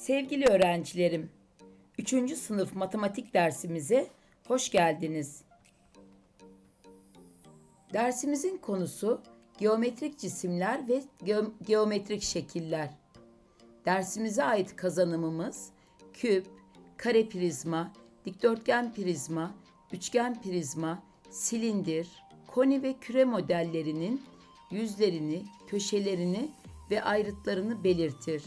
Sevgili öğrencilerim, 3. sınıf matematik dersimize hoş geldiniz. Dersimizin konusu geometrik cisimler ve geo- geometrik şekiller. Dersimize ait kazanımımız küp, kare prizma, dikdörtgen prizma, üçgen prizma, silindir, koni ve küre modellerinin yüzlerini, köşelerini ve ayrıtlarını belirtir.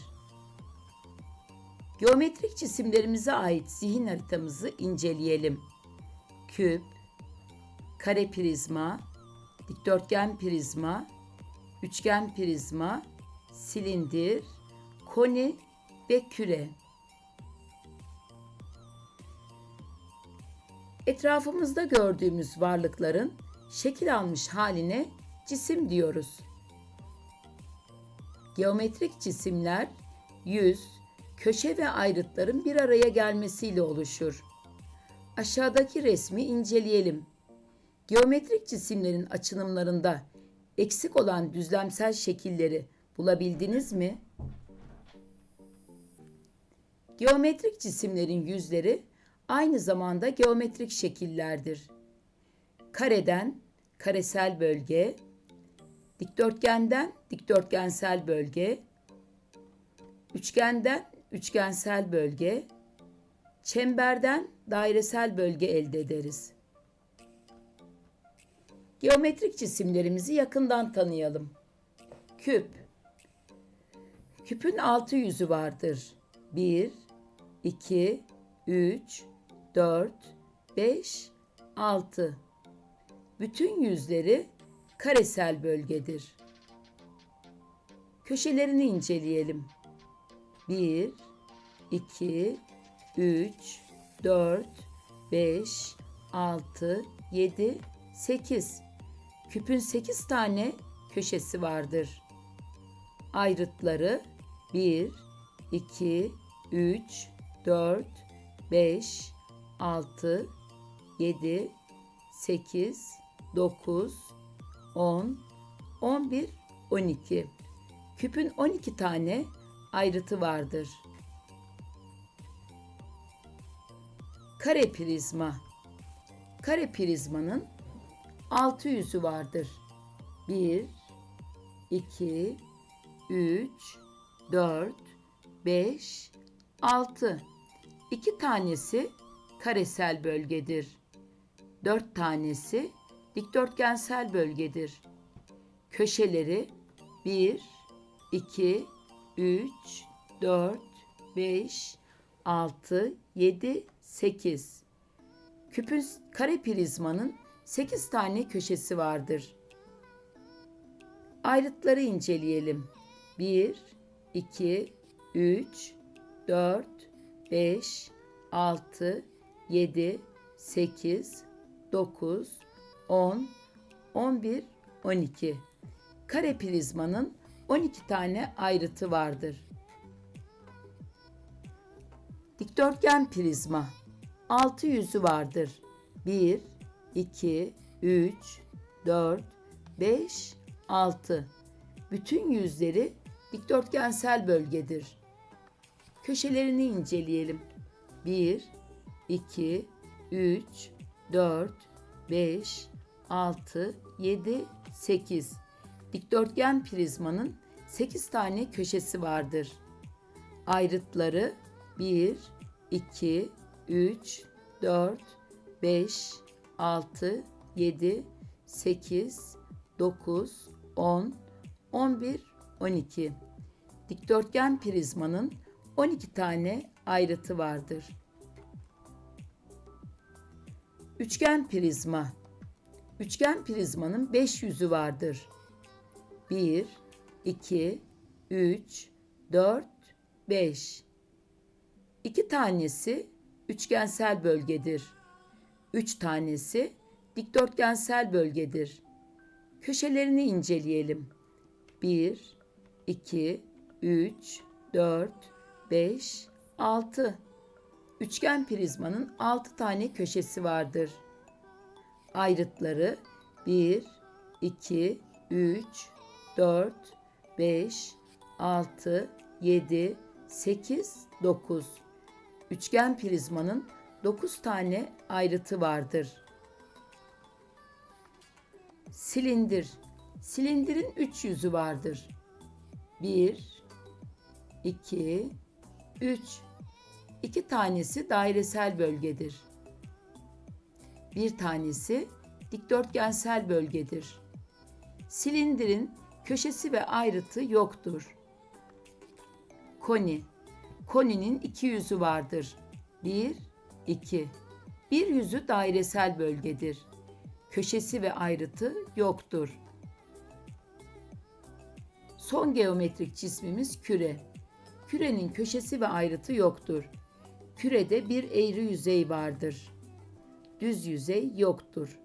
Geometrik cisimlerimize ait zihin haritamızı inceleyelim. Küp, kare prizma, dikdörtgen prizma, üçgen prizma, silindir, koni ve küre. Etrafımızda gördüğümüz varlıkların şekil almış haline cisim diyoruz. Geometrik cisimler yüz, köşe ve ayrıtların bir araya gelmesiyle oluşur. Aşağıdaki resmi inceleyelim. Geometrik cisimlerin açınımlarında eksik olan düzlemsel şekilleri bulabildiniz mi? Geometrik cisimlerin yüzleri aynı zamanda geometrik şekillerdir. Kareden karesel bölge, dikdörtgenden dikdörtgensel bölge, üçgenden üçgensel bölge, çemberden dairesel bölge elde ederiz. Geometrik cisimlerimizi yakından tanıyalım. Küp. Küpün altı yüzü vardır. 1, 2, 3, 4, 5, 6. Bütün yüzleri karesel bölgedir. Köşelerini inceleyelim. 1, 2, 3, 4, 5, 6, 7, 8. Küpün 8 tane köşesi vardır. Ayrıtları 1, 2, 3, 4, 5, 6, 7, 8, 9, 10, 11, 12. Küpün 12 tane ayrıtı vardır. Kare prizma. Kare prizmanın altı yüzü vardır. 1, 2, 3, 4, 5, 6. İki tanesi karesel bölgedir. Dört tanesi dikdörtgensel bölgedir. Köşeleri 1, 2, 3, 4, 5, 6, 7, 8. Küpün kare prizmanın 8 tane köşesi vardır. Ayrıtları inceleyelim. 1, 2, 3, 4, 5, 6, 7, 8, 9, 10, 11, 12. Kare prizmanın 12 tane ayrıtı vardır. Dikdörtgen prizma 6 yüzü vardır. 1, 2, 3, 4, 5, 6. Bütün yüzleri dikdörtgensel bölgedir. Köşelerini inceleyelim. 1, 2, 3, 4, 5, 6, 7, 8. Dikdörtgen prizmanın 8 tane köşesi vardır. Ayrıtları 1, 2, 3, 4, 5, 6, 7, 8, 9, 10, 11, 12. Dikdörtgen prizmanın 12 tane ayrıtı vardır. Üçgen prizma. Üçgen prizmanın 5 yüzü vardır. 1, 2, 3, 4, 5. İki tanesi üçgensel bölgedir. Üç tanesi dikdörtgensel bölgedir. Köşelerini inceleyelim. 1, 2, 3, 4, 5, 6. Üçgen prizmanın 6 tane köşesi vardır. Ayrıtları 1, 2, 3, 4, 5, 6, 7, 8, 9. Üçgen prizmanın 9 tane ayrıtı vardır. Silindir. Silindirin 3 yüzü vardır. 1, 2, 3. İki tanesi dairesel bölgedir. Bir tanesi dikdörtgensel bölgedir. Silindirin köşesi ve ayrıtı yoktur. Koni. Koninin iki yüzü vardır. Bir, iki. Bir yüzü dairesel bölgedir. Köşesi ve ayrıtı yoktur. Son geometrik cismimiz küre. Kürenin köşesi ve ayrıtı yoktur. Kürede bir eğri yüzey vardır. Düz yüzey yoktur.